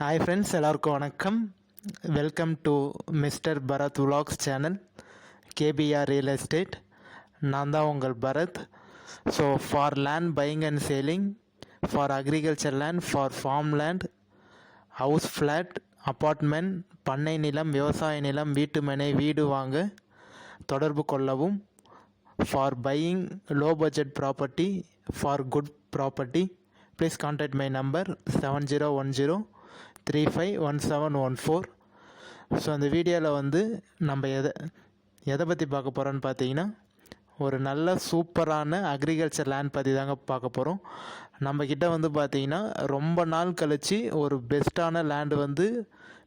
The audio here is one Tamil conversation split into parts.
ஹாய் ஃப்ரெண்ட்ஸ் எல்லாருக்கும் வணக்கம். Welcome to mister Bharath vlogs channel KPR real estate நான் தான் உங்கள் Bharath. So for land buying and selling for agriculture land for farm land house flat apartment பண்ணை நிலம் விவசாய நிலம் வீட்டு மனை வீடு வாங்க தொடர்பு கொள்ளவும் for buying low budget property for good property please contact my number seven zero one zero three five one seven one four so அந்த வீடியோவில் வந்து நம்ம எதை எதை பற்றி பார்க்க போகிறோன்னு பார்த்தீங்கன்னா ஒரு நல்ல சூப்பரான அக்ரிகல்ச்சர் லேண்ட் பற்றி தாங்க பார்க்க போகிறோம் நம்மக்கிட்ட வந்து பார்த்தீங்கன்னா ரொம்ப நாள் கழித்து ஒரு பெஸ்ட்டான லேண்டு வந்து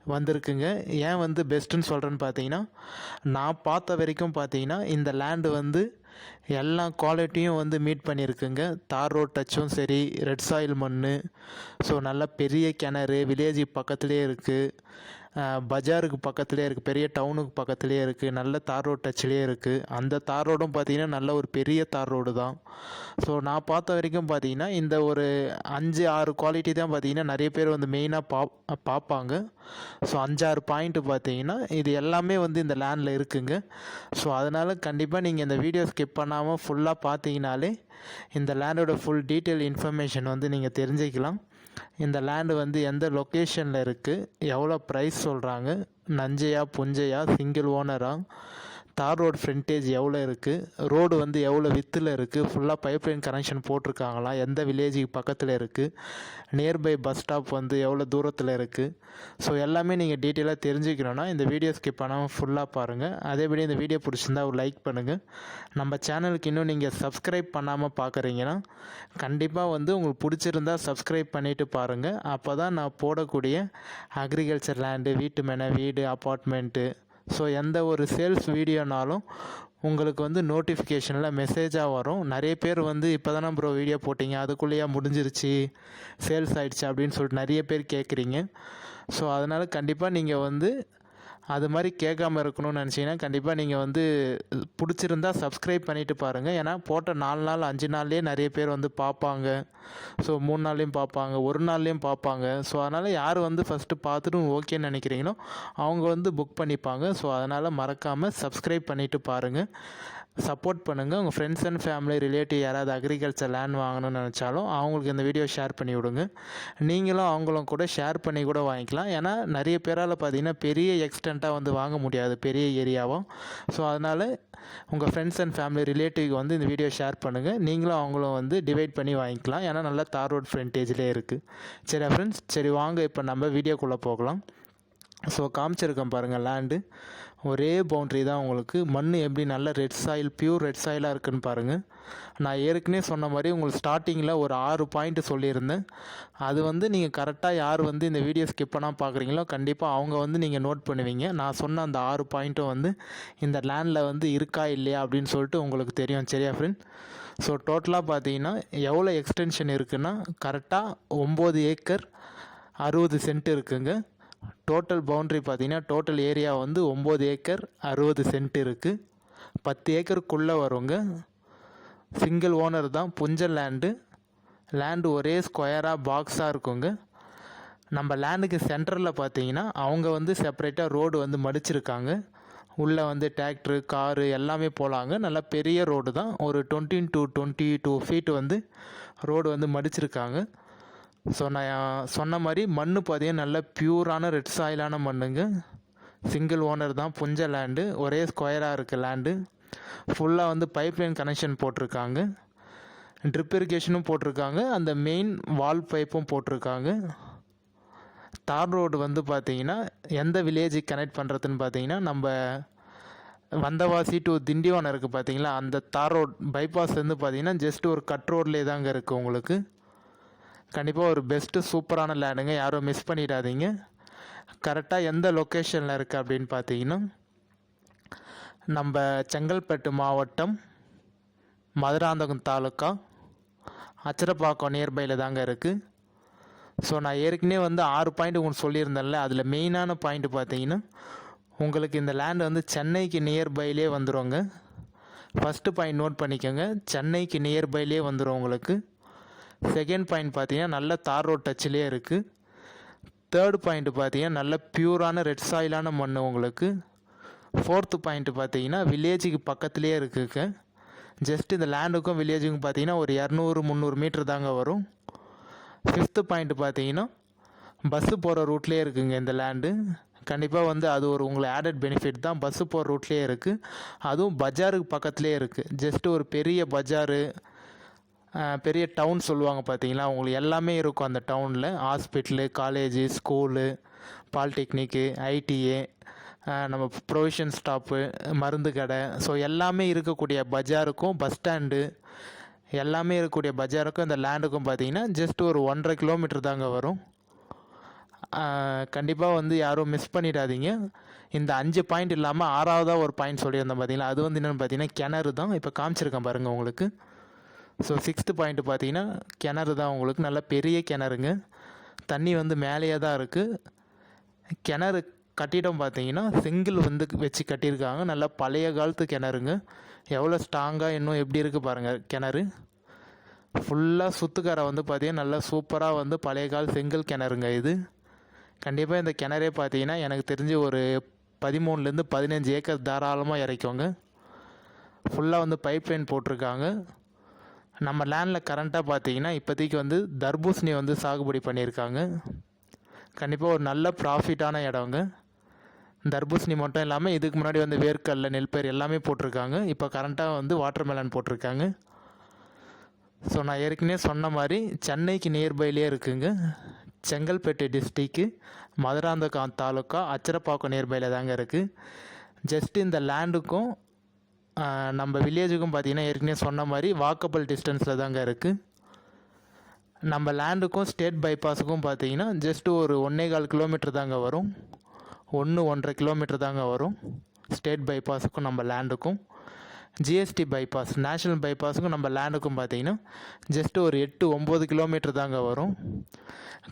வந்திருக்குங்க. ஏன் வந்து பெஸ்ட்டுன்னு சொல்கிறேன்னு பார்த்தீங்கன்னா நான் பார்த்த வரைக்கும் பார்த்தீங்கன்னா இந்த லேண்டு வந்து எல்லா குவாலிட்டியும் வந்து மீட் பண்ணியிருக்குங்க. தார் ரோட் டச்சும் சரி ரெட் சாயில் மண் ஸோ நல்ல பெரிய கிணறு வில்லேஜ் பக்கத்துலேயே இருக்குது பஜாருக்கு பக்கத்துலேயே இருக்குது பெரிய டவுனுக்கு பக்கத்துலேயே இருக்குது நல்ல தார் ரோட் டச்லேயே இருக்குது அந்த தார் ரோடும் பார்த்தீங்கன்னா நல்ல ஒரு பெரிய தார் ரோடு தான். ஸோ நான் பார்த்த வரைக்கும் பார்த்தீங்கன்னா இந்த ஒரு அஞ்சு ஆறு குவாலிட்டி தான் பார்த்தீங்கன்னா நிறைய பேர் வந்து மெயினாக பா பார்ப்பாங்க. ஸோ அஞ்சாறு பாயிண்ட்டு பார்த்தீங்கன்னா இது எல்லாமே வந்து இந்த லேண்டில் இருக்குங்க. ஸோ அதனால் கண்டிப்பாக நீங்கள் இந்த வீடியோ ஸ்கிப் பண்ணாமல் ஃபுல்லாக பார்த்தீங்கனாலே இந்த லேண்டோட ஃபுல் டீட்டெயில் இன்ஃபர்மேஷன் வந்து நீங்கள் தெரிஞ்சுக்கலாம். இந்த லேண்டு வந்து எந்த லொக்கேஷனில் இருக்குது எவ்வளோ ப்ரைஸ் சொல்கிறாங்க நஞ்சையா புஞ்சையா சிங்கிள் ஓனரா தார் ரோடு ஃப்ரண்டேஜ் எவ்வளோ இருக்குது ரோடு வந்து எவ்வளோ வித்தில் இருக்குது ஃபுல்லாக பைப்லைன் கனெக்ஷன் போட்டிருக்காங்களா? எந்த வில்லேஜுக்கு பக்கத்தில் இருக்குது நியர்பை பஸ் ஸ்டாப் வந்து எவ்வளோ தூரத்தில் இருக்குது ஸோ எல்லாமே நீங்கள் டீட்டெயிலாக தெரிஞ்சுக்கணுன்னா இந்த வீடியோ ஸ்கிப் பண்ணாமல் ஃபுல்லாக பாருங்கள் அதேபடி இந்த வீடியோ பிடிச்சிருந்தா ஒரு லைக் பண்ணுங்கள் நம்ம சேனலுக்கு இன்னும் நீங்கள் சப்ஸ்கிரைப் பண்ணாமல் பார்க்குறீங்கன்னா கண்டிப்பாக வந்து உங்களுக்கு பிடிச்சிருந்தா சப்ஸ்கிரைப் பண்ணிவிட்டு பாருங்கள் அப்போ தான் நான் போடக்கூடிய அக்ரிகல்ச்சர் லேண்டு வீட்டு மேனை வீடு அப்பார்ட்மெண்ட்டு ஸோ எந்த ஒரு சேல்ஸ் வீடியோனாலும் உங்களுக்கு வந்து நோட்டிஃபிகேஷனில் மெசேஜாக வரும். நிறைய பேர் வந்து இப்போ தானே ப்ரோ வீடியோ போட்டிங்க. அதுக்குள்ளேயே முடிஞ்சிருச்சு. சேல்ஸ் ஆகிடுச்சு அப்படின்னு சொல்லிட்டு நிறைய பேர் கேட்குறீங்க. ஸோ அதனால் கண்டிப்பாக நீங்கள் வந்து அது மாதிரி கேட்காம இருக்கணும்னு நினச்சிங்கன்னா கண்டிப்பாக நீங்கள் வந்து பிடிச்சிருந்தா சப்ஸ்கிரைப் பண்ணிவிட்டு பாருங்கள் ஏன்னா போட்ட நாலு நாள் அஞ்சு நாள்லேயே நிறைய பேர் வந்து பார்ப்பாங்க ஸோ மூணு நாள்லேயும் பார்ப்பாங்க ஒரு நாள்லேயும் பார்ப்பாங்க ஸோ அதனால் யார் வந்து ஃபஸ்ட்டு பார்த்துட்டு ஓகேன்னு நினைக்கிறீங்களோ அவங்க வந்து புக் பண்ணிப்பாங்க. ஸோ அதனால் மறக்காமல் சப்ஸ்கிரைப் பண்ணிவிட்டு பாருங்கள் சப்போர்ட் பண்ணுங்கள் உங்கள் ஃப்ரெண்ட்ஸ் அண்ட் ஃபேமிலி ரிலேட்டிவ் யாராவது அக்ரிகல்ச்சர் லேண்ட் வாங்கணும்னு நினச்சாலும் அவங்களுக்கு இந்த வீடியோ ஷேர் பண்ணி விடுங்க. நீங்களும் அவங்களும் கூட ஷேர் பண்ணி கூட வாங்கிக்கலாம். ஏன்னா நிறைய பேரால் பார்த்தீங்கன்னா பெரிய எக்ஸ்டெண்ட்டாக வந்து வாங்க முடியாது. பெரிய ஏரியாவும். ஸோ அதனால் உங்கள் ஃப்ரெண்ட்ஸ் அண்ட் ஃபேமிலி ரிலேட்டிவ்க்கு வந்து இந்த வீடியோ ஷேர் பண்ணுங்கள் நீங்களும் அவங்களும் வந்து டிவைட் பண்ணி வாங்கிக்கலாம். ஏன்னா நல்லா தார் ரோட் ஃப்ரண்டேஜ்லேயே இருக்குது சரி ஃப்ரெண்ட்ஸ் சரி வாங்க. இப்போ நம்ம வீடியோக்குள்ளே போகலாம். ஸோ காமிச்சிருக்கேன் பாருங்கள் லேண்டு ஒரே பவுண்ட்ரி தான் உங்களுக்கு. மண் எப்படி நல்ல ரெட் சாயில் பியூர் ரெட் சாயிலாக இருக்குன்னு பாருங்கள் நான் ஏற்கனவே சொன்ன மாதிரி உங்களுக்கு ஸ்டார்டிங்கில் ஒரு ஆறு பாயிண்ட் சொல்லியிருந்தேன். அது வந்து நீங்கள் கரெக்டாக யார் வந்து இந்த வீடியோ ஸ்கிப் பண்ணால் பார்க்குறீங்களோ கண்டிப்பாக அவங்க வந்து நீங்கள் நோட் பண்ணுவீங்க. நான் சொன்ன அந்த ஆறு பாயிண்ட்டும் வந்து இந்த லேண்டில் வந்து இருக்கா இல்லையா அப்படின்னு சொல்லிட்டு உங்களுக்கு தெரியும். சரியா ஃப்ரெண்ட் ஸோ டோட்டலாக பார்த்தீங்கன்னா எவ்வளோ எக்ஸ்டென்ஷன் இருக்குன்னா கரெக்டாக ஒம்பது ஏக்கர் அறுபது சென்ட் இருக்குங்க. டோட்டல் பவுண்ட்ரி பார்த்திங்கன்னா டோட்டல் ஏரியா வந்து ஒம்பது ஏக்கர் அறுபது சென்ட் இருக்குது பத்து ஏக்கருக்குள்ளே வருங்க சிங்கிள் ஓனர் தான் புஞ்சல் லேண்டு லேண்டு ஒரே ஸ்கொயராக பாக்ஸாக இருக்குங்க. நம்ம லேண்டுக்கு சென்டரில் பார்த்தீங்கன்னா அவங்க வந்து செப்பரேட்டாக ரோடு வந்து மடிச்சிருக்காங்க. உள்ளே வந்து டிராக்டரு காரு எல்லாமே போகலாங்க நல்லா பெரிய ரோடு தான். ஒரு twenty two twenty two feet வந்து ரோடு வந்து மடிச்சிருக்காங்க. ஸோ நான் சொன்ன மாதிரி மண் பார்த்தீங்கன்னா நல்ல பியூரான ரெட் சாயிலான மண்ணுங்க. சிங்கிள் ஓனர் தான் புஞ்ச லேண்டு ஒரே ஸ்கொயராக இருக்குது லேண்டு ஃபுல்லாக வந்து பைப்லைன் கனெக்ஷன் போட்டிருக்காங்க. ட்ரிப் இரிகேஷனும் போட்டிருக்காங்க. அந்த மெயின் வால் பைப்பும் போட்டிருக்காங்க. தார் ரோடு வந்து பார்த்தீங்கன்னா எந்த வில்லேஜுக்கு கனெக்ட் பண்ணுறதுன்னு பார்த்தீங்கன்னா நம்ம வந்தவாசி டு திண்டிவனம் இருக்குது பார்த்தீங்களா அந்த தார் ரோட் பைபாஸ் வந்து பார்த்தீங்கன்னா ஜஸ்ட் ஒரு கட் ரோட்லேயே தாங்க இருக்குது உங்களுக்கு. கண்டிப்பாக ஒரு பெஸ்ட்டு சூப்பரான லேண்டுங்க யாரும் மிஸ் பண்ணிடாதீங்க. கரெக்டாக எந்த லொக்கேஷனில் இருக்குது அப்படின்னு பார்த்தீங்கன்னா நம்ம செங்கல்பட்டு மாவட்டம் மதுராந்தகம் தாலுக்கா அச்சரப்பாக்கம் நியர்பையில் தாங்க இருக்குது ஸோ நான் ஏற்கனவே வந்து ஆறு பாயிண்ட் உங்களுக்கு சொல்லியிருந்தேன்ல. அதில் மெயினான பாயிண்ட் பார்த்தீங்கன்னா உங்களுக்கு இந்த லேண்ட் வந்து சென்னைக்கு நியர்பைலே வந்துடுங்க ஃபஸ்ட்டு பாயிண்ட் நோட் பண்ணிக்கோங்க. சென்னைக்கு நியர்பைலே வந்துடும் உங்களுக்கு. செகண்ட் பாயிண்ட் பார்த்தீங்கன்னா நல்ல தார் ரோட் டச்சிலே இருக்குது தேர்ட் பாயிண்ட் பார்த்தீங்கன்னா நல்ல பியூரான ரெட் சாயிலான மண் உங்களுக்கு. ஃபோர்த்து பாயிண்ட் பார்த்தீங்கன்னா வில்லேஜுக்கு பக்கத்துலேயே இருக்குங்க. ஜஸ்ட் இந்த லேண்டுக்கும் வில்லேஜுக்கும் பார்த்தீங்கன்னா ஒரு இரநூறு முந்நூறு மீட்ரு தாங்க வரும். ஃபிஃப்த்து பாயிண்ட் பார்த்தீங்கன்னா பஸ்ஸு போகிற ரூட்லேயே இருக்குங்க இந்த லேண்டு கண்டிப்பாக வந்து அது ஒரு உங்களை ஆடட் பெனிஃபிட் தான். பஸ்ஸு போகிற ரூட்லேயே இருக்குது அதுவும் பஜாருக்கு பக்கத்துலேயே இருக்குது ஜஸ்ட்டு ஒரு பெரிய பஜாரு பெரிய டவுன் சொல்லுவாங்க பார்த்தீங்களா அவங்களுக்கு எல்லாமே இருக்கும் அந்த டவுனில் hospital college school polytechnic I T A நம்ம ப்ரொவிஷன் ஸ்டாப்பு மருந்து கடை. ஸோ எல்லாமே இருக்கக்கூடிய பஜாருக்கும் பஸ் ஸ்டாண்டு எல்லாமே இருக்கக்கூடிய பஜாருக்கும் இந்த லேண்டுக்கும் பார்த்தீங்கன்னா ஜஸ்ட் ஒரு ஒன்றரை கிலோமீட்டர் தாங்க வரும். கண்டிப்பாக வந்து யாரும் மிஸ் பண்ணிடாதீங்க. இந்த அஞ்சு பாயிண்ட் இல்லாமல் ஆறாவதாக ஒரு பாயிண்ட் சொல்லியிருந்தோம் பார்த்தீங்களா அது வந்து என்னென்னு பார்த்தீங்கன்னா கிணறு தான். இப்போ காமிச்சிருக்கேன் பாருங்கள் உங்களுக்கு. ஸோ சிக்ஸ்த்து பாயிண்ட் பார்த்தீங்கன்னா கிணறு தான் உங்களுக்கு. நல்ல பெரிய கிணறுங்க. தண்ணி வந்து மேலேயே தான் இருக்குது கிணறு கட்டிடம் பார்த்தீங்கன்னா செங்கில் வந்து வச்சு கட்டியிருக்காங்க. நல்லா பழைய காலத்து கிணறுங்க. எவ்வளோ ஸ்ட்ராங்காக இன்னும் எப்படி இருக்குது பாருங்கள் கிணறு. ஃபுல்லாக சுத்துக்கரை வந்து பார்த்தீங்கன்னா நல்லா சூப்பராக வந்து பழைய கால செங்கல் கிணறுங்க இது. கண்டிப்பாக இந்த கிணறே பார்த்தீங்கன்னா எனக்கு தெரிஞ்சு ஒரு பதிமூணுலேருந்து பதினஞ்சு ஏக்கர் தாராளமாக இறைக்கோங்க. ஃபுல்லாக வந்து பைப் லைன் போட்டிருக்காங்க. நம்ம லேண்டில் கரண்ட்டாக பார்த்தீங்கன்னா இப்போதைக்கு வந்து தர்பூசணி வந்து சாகுபடி பண்ணியிருக்காங்க. கண்டிப்பாக ஒரு நல்ல ப்ராஃபிட்டான இடங்க தர்பூசணி மட்டும் இல்லாமல் இதுக்கு முன்னாடி வந்து வேர்க்கடல நெல்பயிர் எல்லாமே போட்டிருக்காங்க. இப்போ கரண்ட்டாக வந்து வாட்டர் மெலன் போட்டிருக்காங்க. ஸோ நான் ஏற்கனவே சொன்ன மாதிரி சென்னைக்கு நியர்பைலேயே இருக்குங்க. செங்கல்பேட்டு டிஸ்ட்ரிக்கு மதுராந்தகம் தாலுக்கா அச்சரப்பாக்கம் நியர்பையில் தாங்க இருக்குது ஜஸ்ட் இந்த லேண்டுக்கும் நம்ம வில்லேஜுக்கும் பார்த்தீங்கன்னா ஏற்கனவே சொன்ன மாதிரி வாக்கபிள் டிஸ்டன்ஸில் தாங்க இருக்குது நம்ம லேண்டுக்கும் ஸ்டேட் பைபாஸுக்கும் பார்த்தீங்கன்னா ஜஸ்ட்டு ஒரு ஒன்றே கால் கிலோமீட்டர் தாங்க வரும். ஒன்று ஒன்றரை கிலோமீட்டர் தாங்க வரும். ஸ்டேட் பைபாஸுக்கும் நம்ம லேண்டுக்கும் ஜிஎஸ்டி பைபாஸ் நேஷ்னல் பைபாஸுக்கும் நம்ம லேண்டுக்கும் பார்த்தீங்கன்னா ஜஸ்ட்டு ஒரு எட்டு ஒம்பது கிலோமீட்டர் தாங்க வரும்.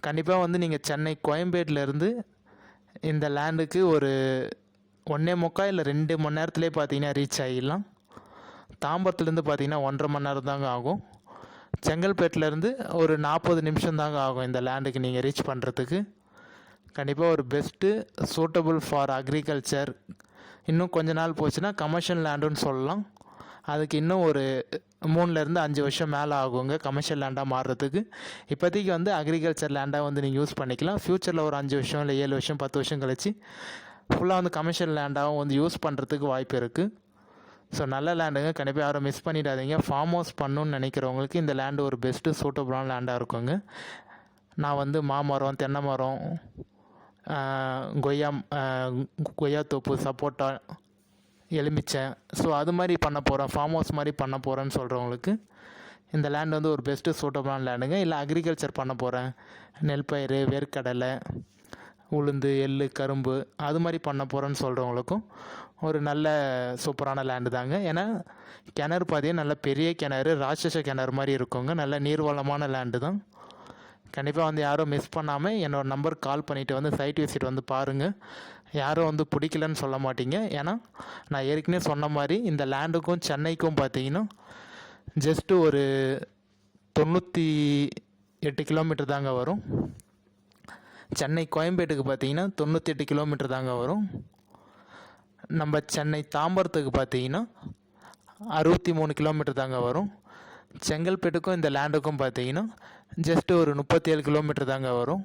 கண்டிப்பாக வந்து நீங்கள் சென்னை கோயம்பேட்டிலேருந்து இந்த லேண்டுக்கு ஒரு ஒன்றே முக்கால் இல்லை ரெண்டு மணி நேரத்துலேயே பார்த்தீங்கன்னா ரீச் ஆகிடலாம் தாம்பரத்துலேருந்து பார்த்தீங்கன்னா ஒன்றரை மணி நேரம் தாங்க ஆகும். செங்கல்பேட்டிலேருந்து ஒரு நாற்பது நிமிஷம் தாங்க ஆகும் இந்த லேண்டுக்கு நீங்கள் ரீச் பண்ணுறதுக்கு கண்டிப்பாக ஒரு பெஸ்ட்டு சூட்டபுள் ஃபார் அக்ரிகல்ச்சர் இன்னும் கொஞ்ச நாள் போச்சுன்னா கமர்ஷியல் லேண்டுன்னு சொல்லலாம். அதுக்கு இன்னும் ஒரு மூணுலேருந்து அஞ்சு வருஷம் மேலே ஆகுங்க கமர்ஷியல் லேண்டாக மாறுறதுக்கு. இப்போதைக்கு வந்து அக்ரிகல்ச்சர் லேண்டாக வந்து நீங்கள் யூஸ் பண்ணிக்கலாம். ஃப்யூச்சரில் ஒரு அஞ்சு வருஷம் இல்லை ஏழு வருஷம் பத்து வருஷம் கழிச்சு ஃபுல்லாக வந்து கமர்ஷியல் லேண்டாகவும் வந்து யூஸ் பண்ணுறதுக்கு வாய்ப்பு இருக்குது ஸோ நல்ல லேண்டுங்க கண்டிப்பாக யாரும் மிஸ் பண்ணிடாதீங்க. ஃபார்ம் ஹவுஸ் பண்ணணுன்னு நினைக்கிறவங்களுக்கு இந்த லேண்டு ஒரு பெஸ்ட்டு சூட்டபுளான லேண்டாக இருக்குங்க. நான் வந்து மாமரம் தென்னை மரம் கொய்யா கொய்யா தோப்பு சப்போட்டா எலுமிச்சை. ஸோ அது மாதிரி பண்ண போகிறேன் ஃபார்ம் ஹவுஸ் மாதிரி பண்ண போகிறேன்னு சொல்கிறவங்களுக்கு இந்த லேண்ட் வந்து ஒரு பெஸ்ட்டு சூட்டபுளான லேண்டுங்க இல்லை அக்ரிகல்ச்சர் பண்ண போகிறேன் நெல் பயிர் வேர்க்கடலை உளுந்து எள்ளு கரும்பு அது மாதிரி பண்ண போகிறேன்னு சொல்கிறவங்களுக்கும் ஒரு நல்ல சூப்பரான லேண்டு தாங்க. ஏன்னா கிணறு பார்த்தீங்கன்னா நல்ல பெரிய கிணறு ராட்சச கிணறு மாதிரி இருக்குங்க. நல்ல நீர்வளமான லேண்டு தான். கண்டிப்பாக வந்து யாரும் மிஸ் பண்ணாமல் என்னோடய நம்பர் கால் பண்ணிவிட்டு வந்து சைட் விசிட் வந்து பாருங்கள் யாரும் வந்து பிடிக்கலன்னு சொல்ல மாட்டீங்க. ஏன்னா நான் ஏற்கனவே சொன்ன மாதிரி இந்த லேண்டுக்கும் சென்னைக்கும் பார்த்தீங்கன்னா ஜஸ்ட்டு ஒரு தொண்ணூற்றி எட்டு கிலோமீட்டர் தாங்க வரும். சென்னை கோயம்பேட்டுக்கு பார்த்தீங்கன்னா தொண்ணூற்றி எட்டு கிலோமீட்டர் தாங்க வரும். நம்ம சென்னை தாம்பரத்துக்கு பார்த்தீங்கன்னா அறுபத்தி மூணு கிலோமீட்டர் தாங்க வரும். செங்கல்பேட்டுக்கும் இந்த லேண்டுக்கும் பார்த்தீங்கன்னா ஜஸ்ட்டு ஒரு முப்பத்தி ஏழு கிலோமீட்டர் தாங்க வரும்.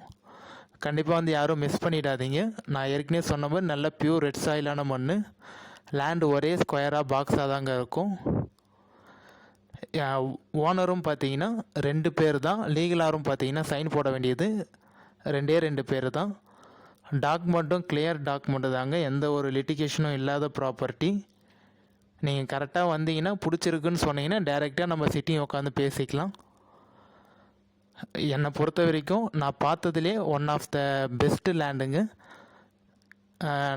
கண்டிப்பாக வந்து யாரும் மிஸ் பண்ணிடாதீங்க. நான் ஏற்கனவே சொன்ன மாதிரி நல்ல பியூர் ரெட் சாயிலான மண் லேண்டு ஒரே ஸ்கொயராக பாக்ஸாக தாங்க இருக்கும். ஓனரும் பார்த்தீங்கன்னா ரெண்டு பேர் தான். லீகலாரும் பார்த்தீங்கன்னா சைன் போட வேண்டியது. ரெண்டே ரெண்டு பேர் தான். டாக்குமெண்ட்டும் கிளியர் டாக்குமெண்ட்டு தாங்க. எந்த ஒரு லிட்டிகேஷனும் இல்லாத ப்ராப்பர்ட்டி நீங்கள் கரெக்டாக வந்தீங்கன்னா பிடிச்சிருக்குன்னு சொன்னீங்கன்னா டைரெக்டாக நம்ம சிட்டியும் உட்காந்து பேசிக்கலாம். என்னை பொறுத்த வரைக்கும் நான் பார்த்ததுலே ஒன் ஆஃப் த பெஸ்ட்டு லேண்டுங்க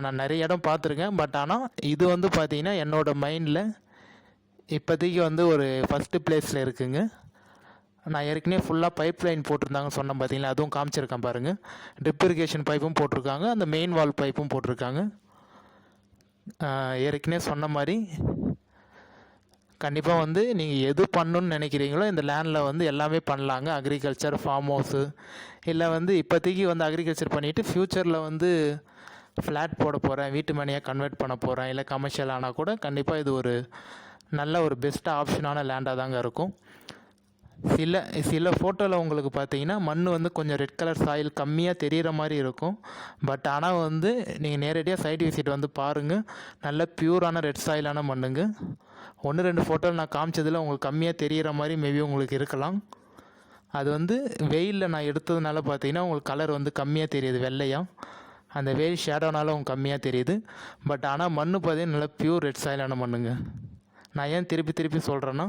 நான் நிறைய இடம் பார்த்துருக்கேன். பட் ஆனால் இது வந்து பார்த்திங்கன்னா என்னோடய மைண்டில் இப்போதைக்கு வந்து ஒரு ஃபஸ்ட்டு பிளேஸில் இருக்குங்க. நான் ஏற்கனவே ஃபுல்லாக பைப் லைன் போட்டிருந்தாங்க சொன்னேன் பார்த்தீங்களா அதுவும் காமிச்சிருக்கேன் பாருங்கள் ட்ரிப் இரிகேஷன் பைப்பும் போட்டிருக்காங்க. அந்த மெயின் வால் பைப்பும் போட்டிருக்காங்க. ஏற்கனவே சொன்ன மாதிரி கண்டிப்பாக வந்து நீங்கள் எது பண்ணணுன்னு நினைக்கிறீங்களோ இந்த லேண்டில் வந்து எல்லாமே பண்ணலாங்க. அக்ரிகல்ச்சர் ஃபார்ம் ஹவுஸு இல்லை வந்து இப்போதைக்கு வந்து அக்ரிகல்ச்சர் பண்ணிவிட்டு ஃப்யூச்சரில் வந்து ஃப்ளாட் போட போகிறேன் வீட்டு மனையாக கன்வெர்ட் பண்ண போகிறேன் இல்லை கமர்ஷியல் ஆனால் கூட கண்டிப்பாக இது ஒரு நல்ல ஒரு பெஸ்ட்டாக ஆப்ஷனான லேண்டாக தாங்க இருக்கும். சில சில ஃபோட்டோவில் உங்களுக்கு பார்த்தீங்கன்னா மண் வந்து கொஞ்சம் ரெட் கலர் சாயில் கம்மியாக தெரிகிற மாதிரி இருக்கும். பட் ஆனால் வந்து நீங்கள் நேரடியாக சைட் விசிட் வந்து பாருங்கள் நல்ல பியூரான ரெட் சாயிலான மண்ணுங்க. ஒன்று ரெண்டு ஃபோட்டோவில் நான் காமிச்சதில் உங்களுக்கு கம்மியாக தெரிகிற மாதிரி மேபி உங்களுக்கு இருக்கலாம். அது வந்து வெயிலில் நான் எடுத்ததுனால பார்த்தீங்கன்னா உங்களுக்கு கலர் வந்து கம்மியாக தெரியுது வெள்ளையாக அந்த வெயில் ஷேடோனால உங்களுக்கு கம்மியாக தெரியுது. பட் ஆனால் மண் பார்த்தீங்கன்னா நல்லா பியூர் ரெட் சாயிலான மண்ணுங்க. நான் ஏன் திருப்பி திருப்பி சொல்கிறேன்னா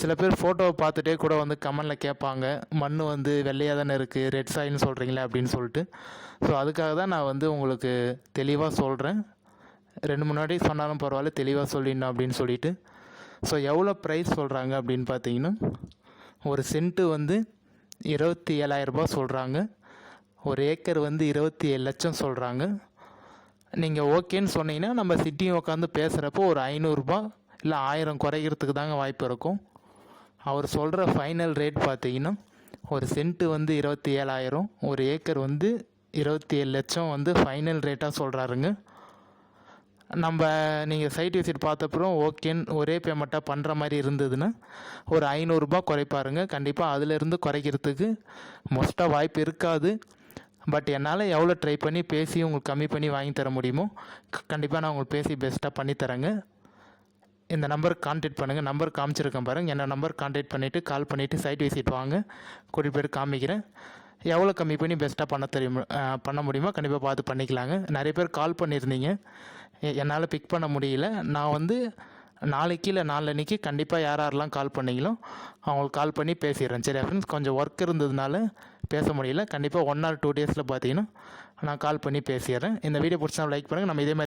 சில பேர் ஃபோட்டோவை பார்த்துட்டே கூட வந்து கமெண்டில் கேட்பாங்க. மண் வந்து வெள்ளையாக தானே இருக்குது ரெட் சாயின்னு சொல்கிறீங்களே அப்படின்னு சொல்லிட்டு. ஸோ அதுக்காக தான் நான் வந்து உங்களுக்கு தெளிவாக சொல்கிறேன் ரெண்டு முன்னாடி சொன்னாலும் பரவாயில்ல தெளிவாக சொல்லிடணும் அப்படின்னு சொல்லிட்டு. ஸோ எவ்வளோ ப்ரைஸ் சொல்கிறாங்க அப்படின்னு பார்த்தீங்கன்னா ஒரு சென்ட்டு வந்து இருபத்தி ஏழாயிரரூபா சொல்கிறாங்க ஒரு ஏக்கர் வந்து இருபத்தி ஏழு லட்சம் சொல்கிறாங்க நீங்கள் ஓகேன்னு சொன்னீங்கன்னா நம்ம சிட்டியும் உட்காந்து பேசுகிறப்போ ஒரு ஐநூறுரூபா இல்லை ஆயிரம் குறைக்கிறதுக்கு தாங்க வாய்ப்பு இருக்கும். அவர் சொல்கிற ஃபைனல் ரேட் பார்த்தீங்கன்னா ஒரு சென்ட்டு வந்து இருபத்தி ஏழாயிரம் ஒரு ஏக்கர் வந்து இருபத்தி ஏழு லட்சம் வந்து ஃபைனல் ரேட்டாக சொல்கிறாருங்க நம்ம நீங்கள் சைட் விசிட் பார்த்தப்பறம் ஓகேன்னு ஒரே பேமெண்ட்டாக பண்ணுற மாதிரி இருந்ததுன்னா ஒரு ஐநூறுரூபா குறைப்பாருங்க. கண்டிப்பாக அதிலிருந்து குறைக்கிறதுக்கு மோஸ்ட்டாக வாய்ப்பு இருக்காது. பட் என்னால் எவ்வளோ ட்ரை பண்ணி பேசி உங்களுக்கு கம்மி பண்ணி வாங்கி தர முடியுமோ கண்டிப்பாக நான் உங்களுக்கு பேசி பெஸ்ட்டாக பண்ணித்தரேங்க இந்த நம்பருக்கு கான்டாக்ட் பண்ணுங்கள் நம்பர் காமிச்சிருக்கேன் பாருங்கள் என்ன நம்பர் கான்டாக்ட் பண்ணிவிட்டு கால் பண்ணிவிட்டு சைட் விசிட் வாங்க. கூட்டிகிட்டு போய்ட்டு காமிக்கிறேன். எவ்வளோ கம்மி பண்ணி பெஸ்ட்டாக பண்ண தெரியும் பண்ண முடியுமோ கண்டிப்பாக பார்த்து பண்ணிக்கலாங்க. நிறைய பேர் கால் பண்ணியிருந்தீங்க. எ- என்னால் பிக் பண்ண முடியல. நான் வந்து நாளைக்கு இல்லை நாளன்னைக்கு கண்டிப்பாக யார் யாரெல்லாம் கால் பண்ணீங்களோ அவங்களுக்கு கால் பண்ணி பேசிடுறேன். சரி ஃப்ரெண்ட்ஸ் கொஞ்சம் ஒர்க் இருந்ததுனால பேச முடியல. கண்டிப்பாக ஒன் ஆர் டூ டேஸில் பார்த்தீங்கன்னா நான் கால் பண்ணி பேசிடுறேன். இந்த வீடியோ பிடிச்சா லைக் பண்ணுங்கள் நம்ம இதே மாதிரி